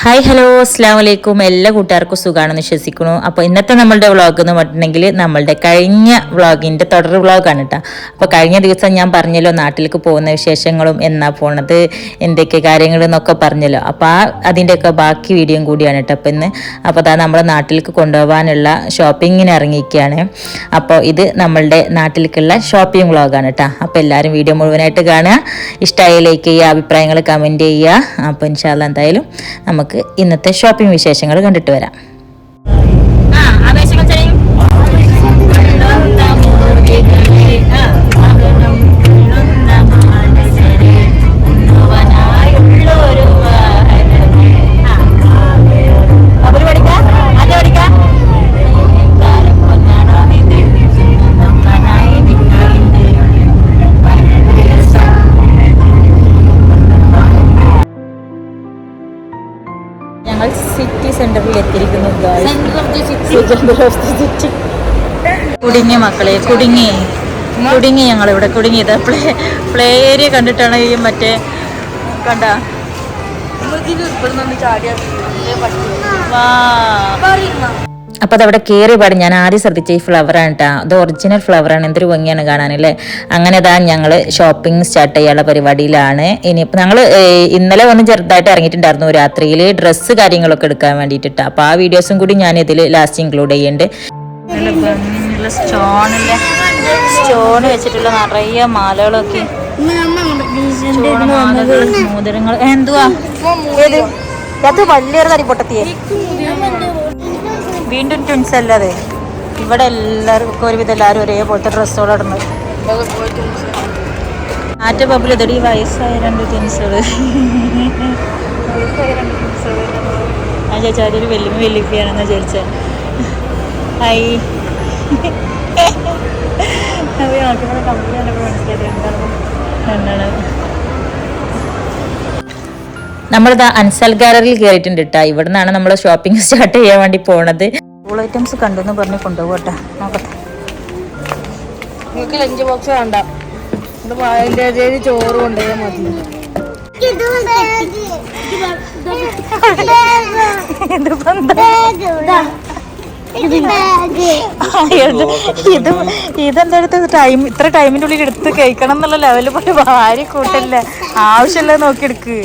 Hi hello അസ്സാം വലൈക്കും എല്ലാ കൂട്ടുകാർക്കും സുഖമാണെന്ന് വിശ്വസിക്കുന്നു. അപ്പോൾ ഇന്നത്തെ നമ്മളുടെ വ്ളോഗ് എന്ന് പറഞ്ഞിട്ടുണ്ടെങ്കിൽ നമ്മളുടെ കഴിഞ്ഞ വ്ളോഗിന്റെ തുടർ വ്ളോഗാണ് കേട്ടോ അപ്പോൾ കഴിഞ്ഞ ദിവസം ഞാൻ പറഞ്ഞല്ലോ നാട്ടിലേക്ക് പോകുന്ന വിശേഷങ്ങളും എന്നാ പോണത് എന്തൊക്കെ കാര്യങ്ങൾ എന്നൊക്കെ പറഞ്ഞല്ലോ. അപ്പോൾ ആ അതിന്റെയൊക്കെ ബാക്കി വീഡിയോയും കൂടിയാണ് കേട്ടോ അപ്പോൾ ഇന്ന്. അപ്പോൾ അതാ നമ്മളെ നാട്ടിലേക്ക് കൊണ്ടുപോകാനുള്ള ഷോപ്പിങ്ങിന് ഇറങ്ങിയിരിക്കുകയാണ്. അപ്പോൾ ഇത് നമ്മളുടെ നാട്ടിലേക്കുള്ള ഷോപ്പിംഗ് വ്ളോഗാണ് കേട്ടോ അപ്പോൾ എല്ലാവരും വീഡിയോ മുഴുവനായിട്ട് കാണുക. ഇഷ്ടമായി ലൈക്ക് ചെയ്യുക അഭിപ്രായങ്ങൾ കമന്റ് ചെയ്യുക. അപ്പോൾ ഇൻഷാല്ല എന്തായാലും നമുക്ക് ഇന്നത്തെ ഷോപ്പിംഗ് വിശേഷങ്ങൾ കണ്ടിട്ട് വരാം. എത്തിയിരിക്കുന്നു കുടുങ്ങി മക്കളെ കുടുങ്ങി. കുടുങ്ങി ഞങ്ങൾ ഇവിടെ കുടുങ്ങിയത് പ്ലേ പ്ലേ ഏരിയ കണ്ടിട്ടാണ് ഈ മറ്റേ കണ്ട? അപ്പൊ അതവിടെ കയറി പാടി. ഞാൻ ആദ്യം ശ്രദ്ധിച്ച ഈ ഫ്ലവറാണ് കേട്ടോ അത് ഒറിജിനൽ ഫ്ലവറാണ് എന്തൊരു ഭംഗിയാണ് കാണാനല്ലേ അങ്ങനെ ഇതാ ഞങ്ങൾ ഷോപ്പിംഗ് സ്റ്റാർട്ട് ചെയ്യാനുള്ള പരിപാടിയിലാണ്. ഇനി ഞങ്ങൾ ഇന്നലെ ഒന്ന് ചെറുതായിട്ട് ഇറങ്ങിയിട്ടുണ്ടായിരുന്നു രാത്രിയിൽ ഡ്രസ്സ് കാര്യങ്ങളൊക്കെ എടുക്കാൻ വേണ്ടിയിട്ട് അപ്പോൾ ആ വീഡിയോസും കൂടി ഞാൻ ഇതിൽ ലാസ്റ്റ് ഇൻക്ലൂഡ് ചെയ്യുന്നുണ്ട് സ്റ്റോണിലെ സ്റ്റോൺ വെച്ചിട്ടുള്ള നിറയെ മാലകളൊക്കെ. മോതിരങ്ങൾ എന്തുവാ? അത് വലിയൊരു തരി പൊട്ടത്തിയേ. വീണ്ടും ട്വിൻസ് അല്ലാതെ ഇവിടെ എല്ലാവർക്കും ഒരുവിധം എല്ലാവരും ഒരേപോലത്തെ ഡ്രസ്സുകൾ ഇടുന്നത് ആറ്റ പബ്ലി ഇതടി വയസ്സായ രണ്ട് ട്വിൻസുകൾ ഞാൻ ചോദിച്ചാൽ അതൊരു വലിയ വെല്ലുപ്പിയാണെന്ന് ചോദിച്ചത് ഹായ് അപ്പോൾ നോക്കിയപ്പോൾ കമ്പനി കണ്ടപ്പോൾ മനസ്സിലായിട്ട് എന്താണ്? എന്താണ്? നമ്മളിത് അൻസൽ ഗാലറിയിൽ കയറിയിട്ടുണ്ട് കേട്ടോ ഇവിടെ നിന്നാണ് നമ്മൾ ഷോപ്പിംഗ് സ്റ്റാർട്ട് ചെയ്യാൻ വേണ്ടി പോണത്. സ്കൂൾ ഐറ്റംസ് കണ്ടു എന്ന് പറഞ്ഞ് കൊണ്ടുപോകട്ടെ. നോക്കട്ടെ. നിങ്ങൾക്ക് ലഞ്ച് ബോക്സ് വേണ്ട. ഇത് ചോറ് കൊണ്ടുപോയാൽ മതി? ഇത് ഇതെന്തെടുത്ത് ടൈം ഇത്ര ടൈമിന്റെ ഉള്ളിൽ എടുത്ത് കഴിക്കണം എന്നുള്ള ലെവലിൽ പോയി ഭാര്യ കൂട്ടല്ലേ ആവശ്യമില്ല നോക്കി എടുക്ക്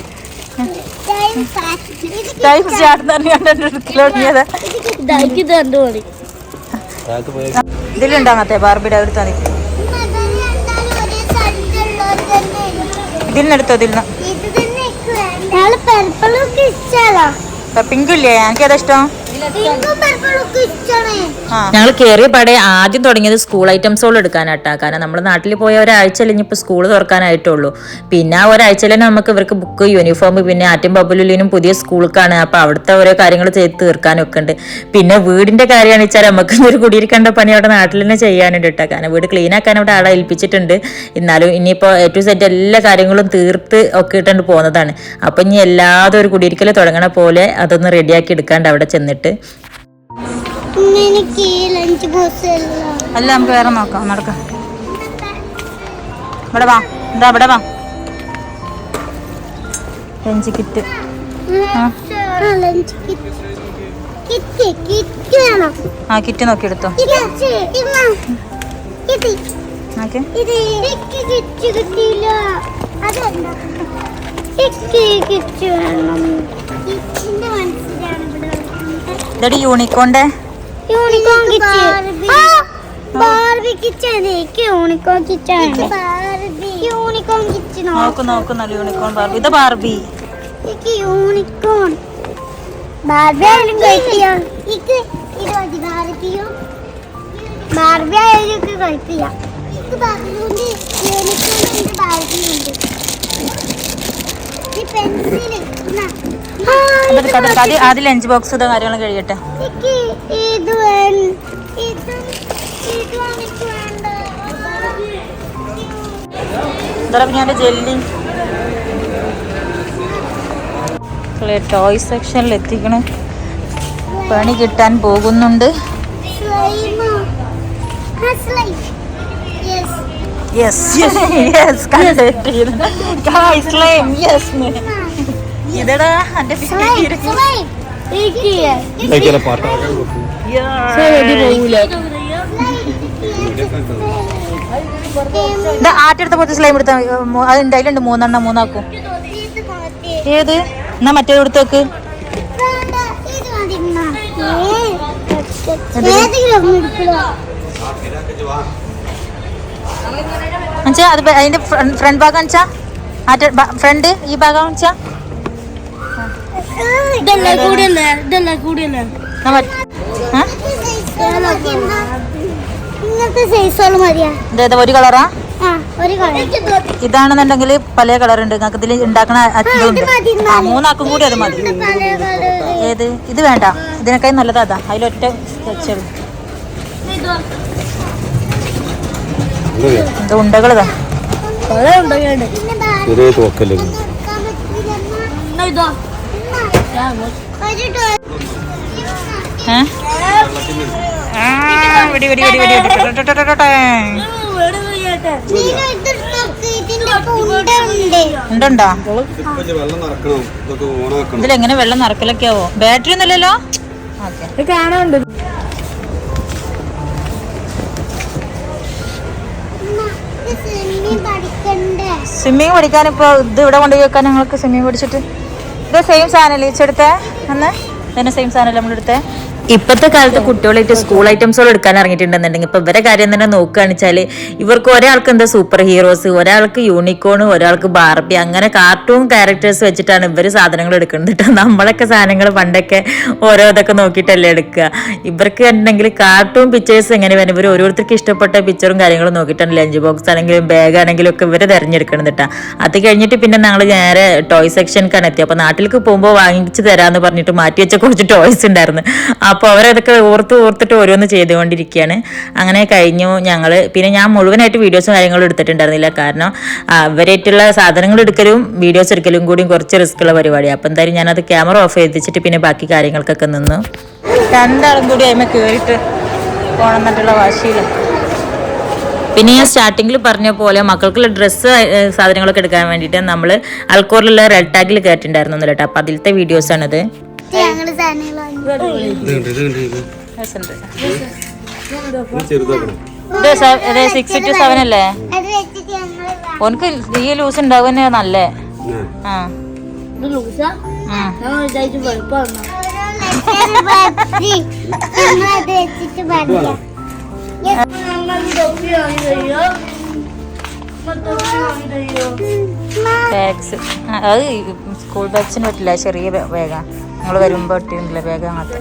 ടൈം സ്റ്റാർട്ട് തന്നെ എടുക്കലോ തുടങ്ങിയത് ഇത് രണ്ടു മതി ഇതിലുണ്ടോ അങ്ങനത്തെ ബാർബിയുടെ എടുത്താൽ മതി എടുത്തോ ഇതിൽ നിന്ന്? പർപ്പിളൊക്കെ ഇഷ്ടമല്ലോ പിങ്ക് ഇല്ലേ? എനിക്ക് ഏതാ ഇഷ്ടം ഞങ്ങൾ കയറിയ പടയെ ആദ്യം തുടങ്ങിയത് സ്കൂൾ ഐറ്റംസുകൾ എടുക്കാനാട്ടാ. കാരണം നമ്മുടെ നാട്ടിൽ പോയ ഒരാഴ്ച അല്ലെങ്കിൽ ഇപ്പോൾ സ്കൂൾ തുറക്കാനായിട്ടുള്ളൂ. പിന്നെ ആ ഒരാഴ്ചയിൽ തന്നെ നമുക്ക് ഇവർക്ക് ബുക്ക് യൂണിഫോം പിന്നെ ആറ്റും ബബുലുലിനും പുതിയ സ്കൂൾക്കാണ്. അപ്പോൾ അവിടുത്തെ ഓരോ കാര്യങ്ങൾ ചെയ്ത് തീർക്കാനൊക്കെ ഉണ്ട്. പിന്നെ വീടിന്റെ കാര്യമാണ് വെച്ചാൽ നമുക്ക് ഒരു കുടിയിരിക്കേണ്ട പണി അവിടെ നാട്ടിൽ തന്നെ ചെയ്യാനുണ്ട് കേട്ടോ കാരണം വീട് ക്ലീൻ ആക്കാൻ അവിടെ ആളെ ഏൽപ്പിച്ചിട്ടുണ്ട്. എന്നാലും ഇനിയിപ്പോൾ എ ടു സെറ്റ് എല്ലാ കാര്യങ്ങളും തീർത്ത് ഒക്കെ ഇട്ടുണ്ട് പോകുന്നതാണ് അപ്പം ഇനി എല്ലാതും ഒരു കുടിയിരിക്കൽ തുടങ്ങണ പോലെ അതൊന്ന് റെഡിയാക്കി എടുക്കാണ്ട് അവിടെ ചെന്നിട്ട്. അല്ല നമുക്ക് വേറെ നോക്കാം നടക്കാം. ഇവിടെ വാ എന്താ ഇവിടെ വാ. ലഞ്ച് കിറ്റ് ആ കിറ്റ് നോക്കി എടുത്തോ. ഇതടി യൂണിക്കോണിന്റെ യൂണിക്കോൺ കിച്ചൺ ബാർബി കിച്ചൺ എനിക്ക് യൂണിക്കോൺ കിച്ചൺ യൂണിക്കോൺ കിച്ച് നോക്ക്. നല്ല യൂണിക്കോൺ ബാർബി ഇത് ബാർബി എനിക്ക് യൂണിക്കോൺ ബാർബി കഴിപ്പില്ല ഇത് മതി ബാർബിയോ ബാർബി ആയാലും കഴിപ്പില്ല ഇത് ബാർബിയുണ്ട് യൂണിക്കോൺ ഉണ്ട് ബാർബിയുണ്ട് അത് ലഞ്ച് ബോക്സ് ഇത് കാര്യങ്ങൾ കഴിയട്ടെ ഞാൻ ജെല്ലി. ടോയ് സെക്ഷനിൽ എത്തിക്കണ. പണി കിട്ടാൻ പോകുന്നുണ്ട്. ആറ്റെടുത്ത പോലത്തെ സ്ലൈം എടുത്താ അതുണ്ട് അതിലുണ്ട് മൂന്നെണ്ണം മൂന്നാക്കും. ഏത്? എന്നാ മറ്റേ എടുത്തേക്ക് അത് അതിന്റെ ഫ്രണ്ട് ഭാഗം വെച്ചാ ആറ്റ ഫ്രണ്ട് ഈ ഭാഗം വെച്ചാ ഇതല്ലേ കൂടിയല്ലേ ഇതല്ലേ കൂടിയല്ലേ എന്നാ മറ്റ്- ആ? ഇങ്ങനത്തെ സൈസുകൾ മതിയാ. ഇത് ഏതാ? ഒരു കളറാ? ഇതാണെന്നുണ്ടെങ്കിൽ പല കളറുണ്ട്. നിങ്ങൾക്ക് ഇതിൽ ഉണ്ടാക്കണ മൂന്നാക്കും കൂടി അത് മതി. ഏത്? ഇത് വേണ്ട. ഇതിനേക്കാൾ നല്ലതാ അതാ. അതിലൊറ്റ വെച്ചോളൂ ഉണ്ടകളിതാ. ചെറിയ തോക്കല്ലേ ഉണ്ട ഇതിലെങ്ങനെ വെള്ളം നിറക്കലൊക്കെ ആവോ ബാറ്ററി ഒന്നുമില്ലല്ലോ? ഓക്കെ. ഇത് കാണാനുണ്ട്? സ്വിമ്മിങ് പഠിക്കാൻ ഇപ്പോൾ ഇത് ഇവിടെ കൊണ്ടുപോയി വെക്കാൻ ഞങ്ങൾക്ക് സ്വിമ്മിങ് പഠിച്ചിട്ട്. ഇത് സെയിം സാധനമല്ലേ ഈച്ചെടുത്തേ അന്ന് തന്നെ സെയിം സാധനമല്ലേ നമ്മളെടുത്തേ? ഇപ്പോഴത്തെ കാലത്ത് കുട്ടികളായിട്ട് സ്കൂൾ ഐറ്റംസുകൾ എടുക്കാൻ ഇറങ്ങിയിട്ടുണ്ടെന്നുണ്ടെങ്കിൽ ഇപ്പൊ ഇവരെ കാര്യം തന്നെ നോക്കുകയാണെന്ന് ഇവർക്ക് ഒരാൾക്ക് എന്താ സൂപ്പർ ഹീറോസ് ഒരാൾക്ക് യൂണിക്കോൺ ഒരാൾക്ക് ബാർബി അങ്ങനെ കാർട്ടൂൺ ക്യാരക്ടേഴ്സ് വെച്ചിട്ടാണ് ഇവർ സാധനങ്ങൾ എടുക്കുന്നത് കേട്ടോ. നമ്മളൊക്കെ സാധനങ്ങൾ പണ്ടൊക്കെ ഓരോ ഇതൊക്കെ നോക്കിയിട്ടല്ലേ എടുക്കുക. ഇവർക്ക് ഉണ്ടെങ്കിൽ കാർട്ടൂൺ പിക്ചേഴ്സ് എങ്ങനെ വേണം? ഇവർ ഓരോരുത്തർക്ക് ഇഷ്ടപ്പെട്ട പിക്ചറും കാര്യങ്ങളും നോക്കിയിട്ടാണ് ലഞ്ച് ബോക്സ് ആണെങ്കിലും ബാഗ് ആണെങ്കിലും ഒക്കെ ഇവർ തിരഞ്ഞെടുക്കണം കേട്ടോ. അത് കഴിഞ്ഞിട്ട് പിന്നെ ഞങ്ങൾ നേരെ ടോയ് സെക്ഷനിക്കാണ് എത്തി അപ്പോൾ നാട്ടിലേക്ക് പോകുമ്പോൾ വാങ്ങിച്ച് തരാമെന്ന് പറഞ്ഞിട്ട് മാറ്റി വെച്ച കുറച്ച് ടോയ്സ് ഉണ്ടായിരുന്നു. അപ്പോൾ അവരതൊക്കെ ഓർത്ത് ഓർത്തിട്ട് ഓരോന്ന് ചെയ്തുകൊണ്ടിരിക്കുകയാണ്. അങ്ങനെ കഴിഞ്ഞു ഞങ്ങൾ പിന്നെ ഞാൻ മുഴുവനായിട്ട് വീഡിയോസും കാര്യങ്ങളും എടുത്തിട്ടുണ്ടായിരുന്നില്ല. കാരണം അവരായിട്ടുള്ള സാധനങ്ങൾ എടുക്കലും വീഡിയോസ് എടുക്കലും കൂടി കുറച്ച് റിസ്ക് ഉള്ള പരിപാടിയാണ് അപ്പോൾ എന്തായാലും ഞാനത് ക്യാമറ ഓഫ് ചെയ്തിട്ട് പിന്നെ ബാക്കി കാര്യങ്ങൾക്കൊക്കെ നിന്നു. രണ്ടാളും കൂടി അതിമ കയറിയിട്ട് പോകണം എന്നിട്ടുള്ള വാശിയിൽ പിന്നെ ഞാൻ സ്റ്റാർട്ടിങ്ങിൽ പറഞ്ഞ പോലെ മക്കൾക്കുള്ള ഡ്രസ്സ് സാധനങ്ങളൊക്കെ എടുക്കാൻ വേണ്ടിയിട്ട് നമ്മൾ അൽക്കോറിലുള്ള റെഡ് ടാഗിൽ കയറ്റിണ്ടായിരുന്നു കേട്ടോ അപ്പം അതിലത്തെ വീഡിയോസാണിത് ഞങ്ങൾ സാധനങ്ങൾ സിക്സ് ടു സെവൻ അല്ലേ അത് വെച്ചിട്ട് ഞങ്ങൾ വാങ്ങി. ഓനക്ക് ഈ ലൂസ് ഉണ്ടാവുന്ന നല്ലേ? ആ. ആ. ബാഗ്സ് അത് സ്കൂൾ ബാഗ്സിന് പറ്റില്ല ചെറിയ ബാഗാ നിങ്ങൾ വരുമ്പോൾ ഇട്ടിരുന്നില്ല ബാഗ് അങ്ങനത്തെ.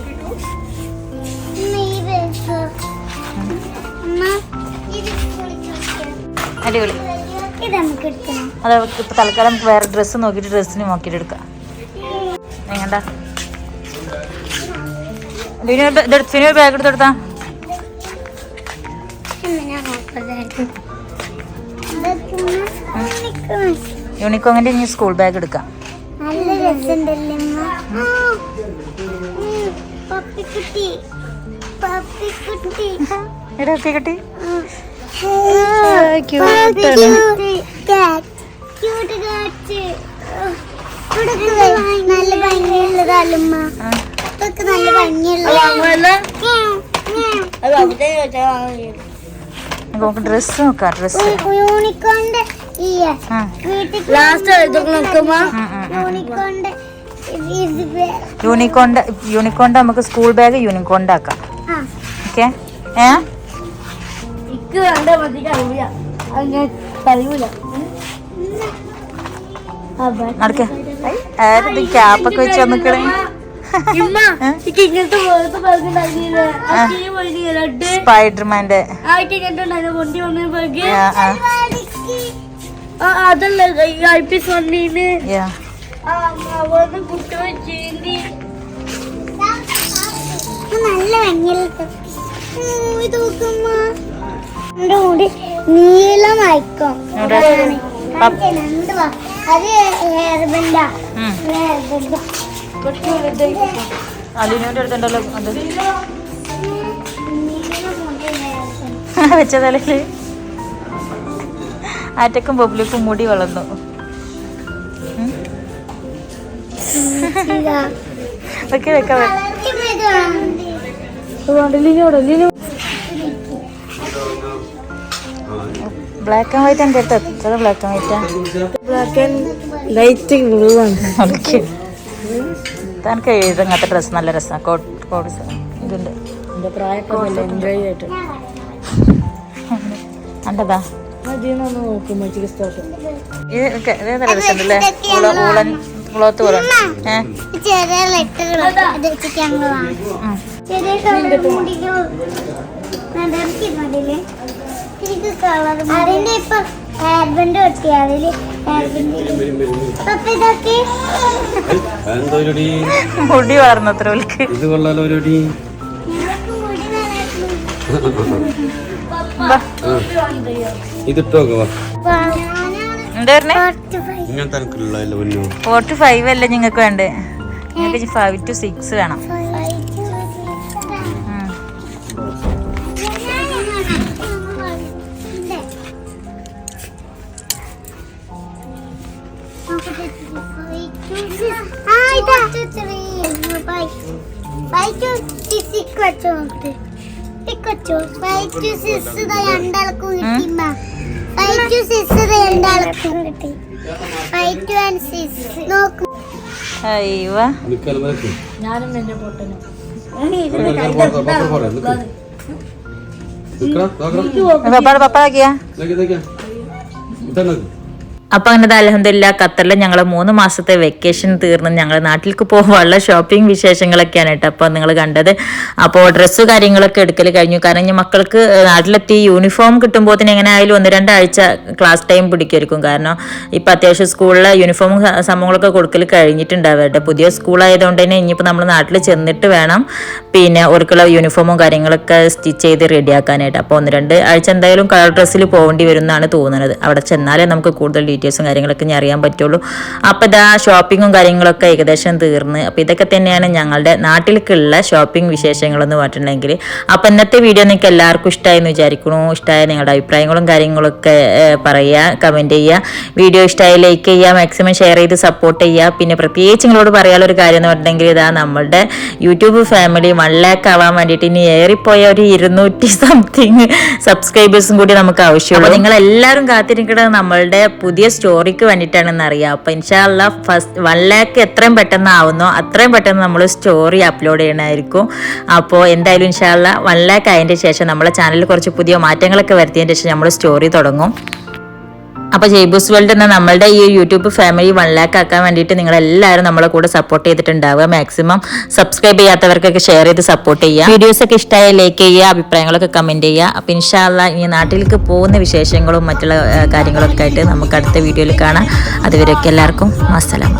അടിപൊളി. അത് ഇപ്പൊ തൽക്കാലം വേറെ ഡ്രസ്സ് നോക്കിയിട്ട് ഡ്രസ്സിന് നോക്കിയിട്ട് എടുക്കാം. എങ്ങണ്ട? ബാഗ് എടുത്തെടുത്താ യൂണിക്കോങ്ങിന്റെ ഇനി സ്കൂൾ ബാഗ് എടുക്കാം. നല്ല രസമുണ്ടല്ലേ പപ്പിക്കുട്ടി. പപ്പിക്കുട്ടി. എടാ പപ്പിക്കുട്ടി. നല്ല ഭംഗിയുള്ളതല്ലുമ്മ നല്ല ഭംഗിയുള്ള വാങ്ങുമല്ലോ അത് അവിടെ വെച്ചാൽ വാങ്ങി നമുക്ക് ഡ്രസ്സ് നോക്കാം ഉം, ഉം. യൂണിക്കോണ്ട് നമുക്ക് സ്കൂൾ ബാഗ് യൂണിക്കോണ്ട് ആക്കാം. ആ. ഓക്കെ ഏ? നടക്ക. ആരത് ക്യാപ്പൊക്കെ വെച്ച് വന്നിക്കണേ? സ്പൈഡർമാന്റെ അതല്ല നല്ല മുടി നീളമായിക്കും. അത് ഹെയർ ബെൻഡാ അലിനുവിന്റെ അടുത്തുണ്ടല്ലോ അത്. ആറ്റക്കും ബബ്ലിക്കും മുടി വളർന്നു. വെക്ക വെക്ക. ബ്ലാക്ക് ആൻഡ് വൈറ്റ് എന്റെ അടുത്ത് എത്ര ബ്ലാക്ക് ആൻഡ് വൈറ്റാ? ബ്ലാക്ക് ആൻഡ് ലൈറ്റ് ബ്ലൂ ആണ്. ഓക്കെ. തനിക്ക് ഇതങ്ങനത്തെ ഡ്രസ്സ് നല്ല രസമാണ് കോട്ട് കോട്ട് ഇതുണ്ട് എൻജോയ് ആയിട്ട്. ക്ലോത്ത് പോലെ. ചെറിയ അതിൽ എന്താ പരിപാടി മുടി വളർന്നത്ര ഓൽക്ക് ഇത് കൊള്ളാലോ ഒരുടി. ഇതിട്ടോ എന്താ പറഞ്ഞേ? ഫോർട്ടി ഫൈവ് അല്ലേ നിങ്ങൾക്ക് വേണ്ടേ? നിങ്ങൾക്ക് ഫൈവ് ടു സിക്സ് വേണം. ഞാനും എന്റെ പൊട്ടനും. പപ്പാടെ നിൽക്ക് നിൽക്കണം നോക്കണം പപ്പ പപ്പ ആക്കിയാ. നിൽക്ക് നിൽക്കാം ഇതാ അപ്പൊ അങ്ങനെ അലഹമില്ല ഖത്തറിൽ ഞങ്ങൾ മൂന്ന് മാസത്തെ വെക്കേഷൻ തീർന്ന് ഞങ്ങൾ നാട്ടിലേക്ക് പോകാനുള്ള ഷോപ്പിംഗ് വിശേഷങ്ങളൊക്കെയാണ് കേട്ടോ അപ്പോൾ നിങ്ങൾ കണ്ടത്. അപ്പോൾ ഡ്രസ്സ് കാര്യങ്ങളൊക്കെ എടുക്കൽ കഴിഞ്ഞു. കാരണം ഞാൻ മക്കൾക്ക് നാട്ടിലെത്തി യൂണിഫോം കിട്ടുമ്പോൾ തന്നെ എങ്ങനെ ആയാലും ഒന്ന് രണ്ടാഴ്ച ക്ലാസ് ടൈം പിടിക്കുമായിരിക്കും. കാരണം ഇപ്പം അത്യാവശ്യം സ്കൂളിലെ യൂണിഫോം സംഭവങ്ങളൊക്കെ കൊടുക്കൽ കഴിഞ്ഞിട്ടുണ്ടാവുക കേട്ടോ. പുതിയ സ്കൂളായതുകൊണ്ട് തന്നെ ഇനിയിപ്പോൾ നമ്മൾ നാട്ടിൽ ചെന്നിട്ട് വേണം പിന്നെ ഓർക്കുള്ള യൂണിഫോമും കാര്യങ്ങളൊക്കെ സ്റ്റിച്ച് ചെയ്ത് റെഡിയാക്കാനായിട്ട് അപ്പോൾ ഒന്ന് രണ്ട് ആഴ്ച എന്തായാലും കളർ ഡ്രസ്സിൽ പോകേണ്ടി വരും എന്നാണ് തോന്നുന്നത് അവിടെ ചെന്നാലേ നമുക്ക് കൂടുതൽ ഡീറ്റെയിൽസും കാര്യങ്ങളൊക്കെ ഞാൻ അറിയാൻ പറ്റുള്ളൂ. അപ്പോൾ ഇതാ ഷോപ്പിങ്ങും കാര്യങ്ങളൊക്കെ ഏകദേശം തീർന്ന്. അപ്പോൾ ഇതൊക്കെ തന്നെയാണ് ഞങ്ങളുടെ നാട്ടിലേക്കുള്ള ഷോപ്പിംഗ് വിശേഷങ്ങളെന്ന് പറഞ്ഞിട്ടുണ്ടെങ്കിൽ. അപ്പോൾ ഇന്നത്തെ വീഡിയോ നിങ്ങൾക്ക് എല്ലാവർക്കും ഇഷ്ടമായി എന്ന് വിചാരിക്കണു ഇഷ്ടമായ നിങ്ങളുടെ അഭിപ്രായങ്ങളും കാര്യങ്ങളൊക്കെ പറയുക കമന്റ് ചെയ്യുക. വീഡിയോ ഇഷ്ടമായി ലൈക്ക് ചെയ്യുക മാക്സിമം ഷെയർ ചെയ്ത് സപ്പോർട്ട് ചെയ്യുക. പിന്നെ പ്രത്യേകിച്ച് നിങ്ങളോട് പറയാനുള്ള ഒരു കാര്യം എന്ന് പറഞ്ഞിട്ടുണ്ടെങ്കിൽ ഇതാ നമ്മളുടെ യൂട്യൂബ് ഫാമിലി വൺ ലാക്ക് ആവാൻ വേണ്ടിയിട്ട് ഇനി ഏറിപ്പോയ ഒരു ഇരുന്നൂറ്റി സംതിങ് സബ്സ്ക്രൈബേഴ്സും കൂടി നമുക്ക് ആവശ്യമുള്ളൂ. നിങ്ങൾ എല്ലാവരും കാത്തിരിക്കുന്നത് നമ്മളുടെ പുതിയ സ്റ്റോറിക്ക് വേണ്ടിയിട്ടാണെന്ന് അറിയാം അപ്പോൾ ഇൻഷാല്ല ഫസ്റ്റ് വൺ ലാക്ക് എത്രയും പെട്ടെന്ന് ആവുന്നോ അത്രയും പെട്ടെന്ന് നമ്മൾ സ്റ്റോറി അപ്ലോഡ് ചെയ്യണമായിരിക്കും അപ്പോൾ എന്തായാലും ഇൻഷാല്ല വൺ ലാക്ക് ആയതിന്റെ ശേഷം നമ്മളെ ചാനലിൽ കുറച്ച് പുതിയ മാറ്റങ്ങളൊക്കെ വരുത്തിയതിന് ശേഷം നമ്മൾ സ്റ്റോറി തുടങ്ങും. അപ്പോൾ ജയ്ബൂസ് വേൾഡ് എന്ന നമ്മളുടെ ഈ യൂട്യൂബ് ഫാമിലി വൺ ലാക്ക് ആക്കാൻ വേണ്ടിയിട്ട് നിങ്ങൾ എല്ലാവരും നമ്മളെ കൂടെ സപ്പോർട്ട് ചെയ്തിട്ടുണ്ടാവുക. മാക്സിമം സബ്സ്ക്രൈബ് ചെയ്യാത്തവർക്കൊക്കെ ഷെയർ ചെയ്ത് സപ്പോർട്ട് ചെയ്യുക. വീഡിയോസ് ഒക്കെ ഇഷ്ടമായ ലൈക്ക് ചെയ്യുക അഭിപ്രായങ്ങളൊക്കെ കമന്റ് ചെയ്യുക. അപ്പോൾ ഇൻഷാല്ല ഇനി നാട്ടിലേക്ക് പോകുന്ന വിശേഷങ്ങളും മറ്റുള്ള കാര്യങ്ങളൊക്കെ ആയിട്ട് നമുക്ക് അടുത്ത വീഡിയോയിൽ കാണാം. അതുവരെയൊക്കെ എല്ലാവർക്കും അസ്സലാമ